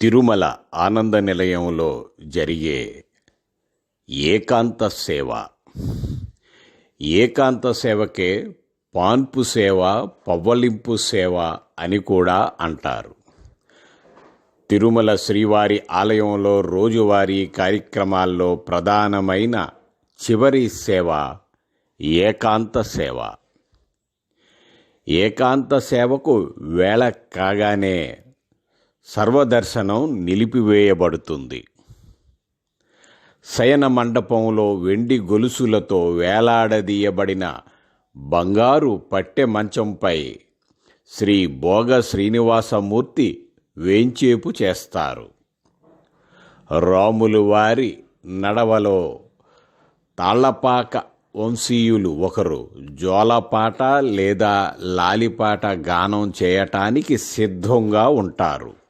తిరుమల ఆనంద నిలయంలో జరిగే ఏకాంత సేవ. ఏకాంత సేవకే పాన్పు సేవ పవ్వలింపు సేవ అని కూడా అంటారు. తిరుమల శ్రీవారి ఆలయంలో రోజువారీ కార్యక్రమాల్లో ప్రధానమైన చివరి సేవ ఏకాంత సేవ. ఏకాంత సేవకు వేళ కాగానే సర్వదర్శనం నిలిపివేయబడుతుంది. శయన మండపంలో వెండి గొలుసులతో వేలాడదీయబడిన బంగారు పట్టె మంచంపై శ్రీ భోగ శ్రీనివాసమూర్తి వేంచేపు చేస్తారు. రాములు వారి నడవలో తాళ్ళపాక వంశీయులు ఒకరు జోలపాట లేదా లాలిపాట గానం చేయటానికి సిద్ధంగా ఉంటారు.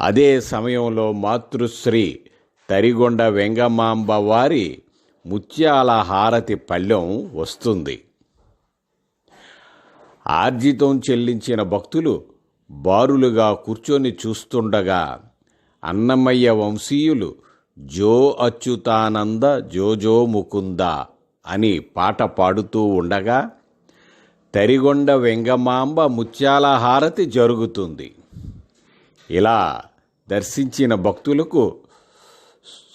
అదే సమయంలో మాతృశ్రీ తరిగొండ వెంగమాంబ వారి ముత్యాల హారతి పళ్ళెం వస్తుంది. ఆర్జితం చెల్లించిన భక్తులు బారులుగా కూర్చొని చూస్తుండగా అన్నమయ్య వంశీయులు జో అచ్యుతానంద జోజో ముకుంద అని పాట పాడుతూ ఉండగా తరిగొండ వెంగమాంబ ముత్యాల హారతి జరుగుతుంది. ఇలా దర్శించిన భక్తులకు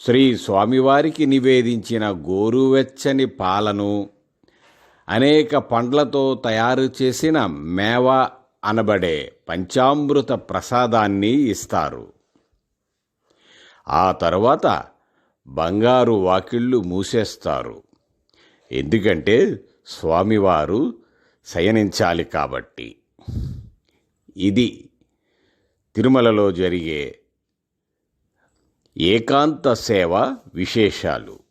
శ్రీ స్వామివారికి నివేదించిన గోరువెచ్చని పాలను అనేక పండ్లతో తయారు చేసిన మేవ అనబడే పంచామృత ప్రసాదాన్ని ఇస్తారు. ఆ తర్వాత బంగారు వాకిళ్ళు మూసేస్తారు. ఎందుకంటే స్వామివారు శయనించాలి కాబట్టి. ఇది తిరుమలలో జరిగే ఏకాంత సేవ విశేషాలు.